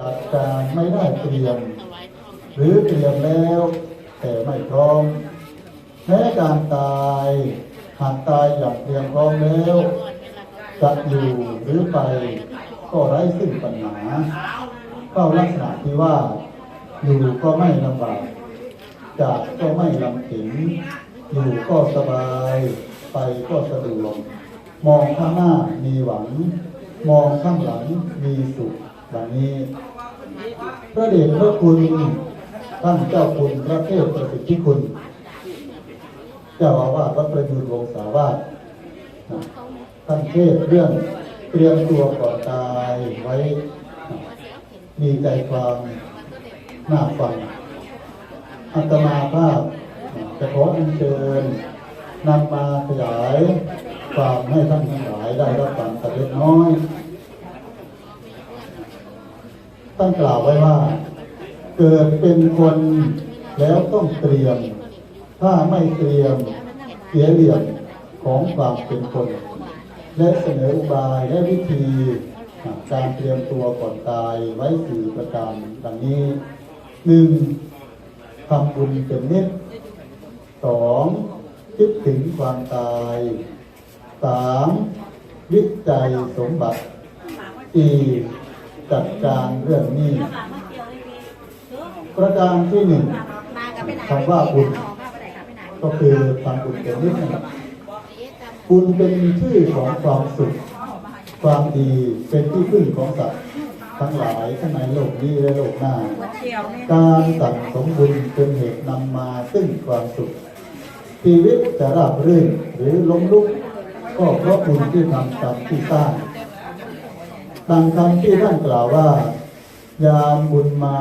จากการไม่ได้เตรียม หรือเตรียมแล้ว แต่ไม่พร้อมแม้การตายหากตายอย่างเตรียมพร้อมแล้วจะอยู่หรือไปก็ไร้ซึ่งปัญหาเข้าลักษณะที่ว่า อยู่ก็ไม่ลำบากจากก็ไม่ลำเข็นอยู่ก็สบาย ไปก็สะดวกมองข้างหน้ามีหวัง มองข้างหลังมีสุข ดังนี้พระเดชพระคุณท่านเจ้าคุณพระเทพประสิทธิคุณ เจ้าอาวาสวัดประยูรวงศาวาสท่านเทศเรื่องเตรียมตัวก่อนตายไว้ มีใจความน่าฟังอาตมาภาพจะขออัญเชิญนำมาขยายความให้ท่านทั้งหลายได้รับฟังสักเล็กน้อย ท่านกล่าวไว้ว่า เกิดเป็นคนแล้วต้องเตรียม ถ้าไม่เตรียมเสียเหลี่ยมของความเป็นคน และเสนออุบายและวิธีการเตรียมตัวก่อนตายไว้สี่ประการดังนี้หนึ่งทำบุญเป็นนิดสองคิดถึงความตายสามวิจัยสมบัติสี่ จัดการเรื่องนี้ ประการที่หนึ่งคำว่าบุญก็คือทำบุญเป็นนิดนะครับบุญเป็นชื่อของความสุข ความดีเป็นที่พึ่งของสัตว์ทั้งหลายทั้งในโลกนี้และโลกหน้า การสั่งสมบุญเป็นเหตุนำมาซึ่งความสุข ชีวิตจะราบรื่นหรือล้มลุกก็เพราะบุญที่ทำกรรมที่สร้าง ดังคำที่ท่านกล่าวว่า ยามบุญมา